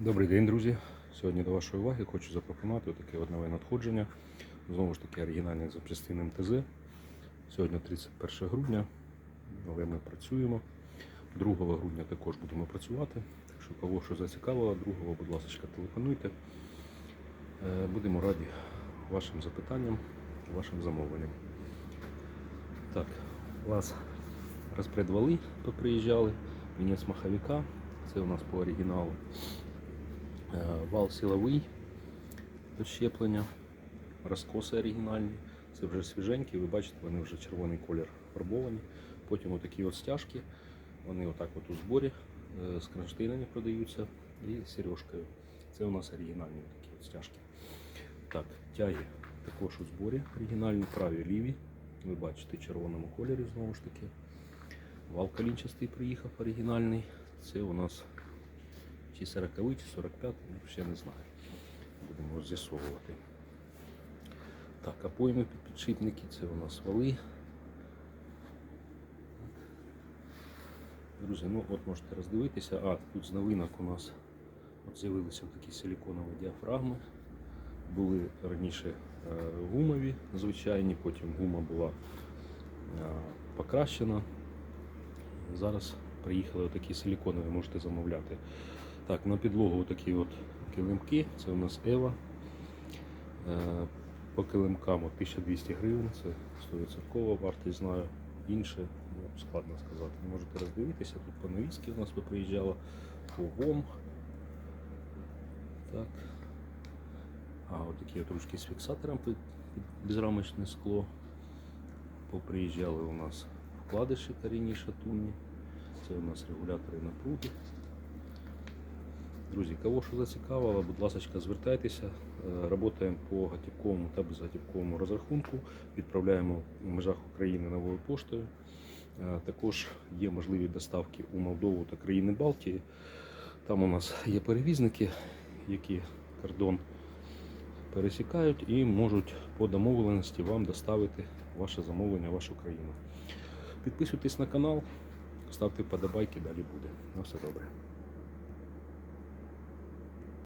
Добрий день, друзі. Сьогодні до вашої уваги хочу запропонувати таке нове надходження. Знову ж таки, оригінальне запчастини МТЗ. Сьогодні 31 грудня, але ми працюємо. 2 грудня також будемо працювати. Так що кого що зацікавило, 2, будь ласка, телефонуйте. Е, Будемо раді вашим запитанням, вашим замовленням. Так, вас розпредвали поприїжджали, вінець маховика. Це у нас по оригіналу. Е, Вал силовий до щеплення, розкоси оригінальні. Це вже свіженькі, ви бачите, вони вже червоний колір фарбовані. Потім отакі от стяжки, вони отак от у зборі е, з кронштейнами продаються і сережкою. Це у нас оригінальні такі от стяжки. Так, тяги також у зборі оригінальні, праві ліві. Ви бачите в червоному кольорі знову ж таки. Вал колінчастий приїхав оригінальний. Це у нас чи 40 чи 45, ну, ще не знаю. Будемо з'ясовувати. Так, а пойми під підшипники, це у нас вали. Друзі, ну от можете роздивитися. А, тут з новинок у нас от з'явилися такі силіконові діафрагми. Були раніше е, гумові, звичайні, потім гума була е, покращена. Зараз приїхали такі силіконові, можете замовляти. Так, на підлогу такі от килимки, це у нас Ева. Е, По килимкам 1200 гривень, це 100% вартість знаю. Інше, ну, складно сказати. Можете роздивитися, тут по навіски у нас приїжджало, по ВОМ. Так. А от такі от ручки з фіксатором під, безрамочне скло. Поприїжджали у нас вкладиші корінні шатунні. Це у нас регулятори напруги. Друзі, кого що зацікавило, будь ласка, звертайтеся. Е, Работаємо по готівковому та безготівковому розрахунку. Відправляємо в межах України новою поштою. Е, Також є можливі доставки у Молдову та країни Балтії. Там у нас є перевізники, які кордон пересікають і можуть по домовленості вам доставити ваше замовлення вашу країну. Підписуйтесь на канал, ставте вподобайки, далі буде. На все добре.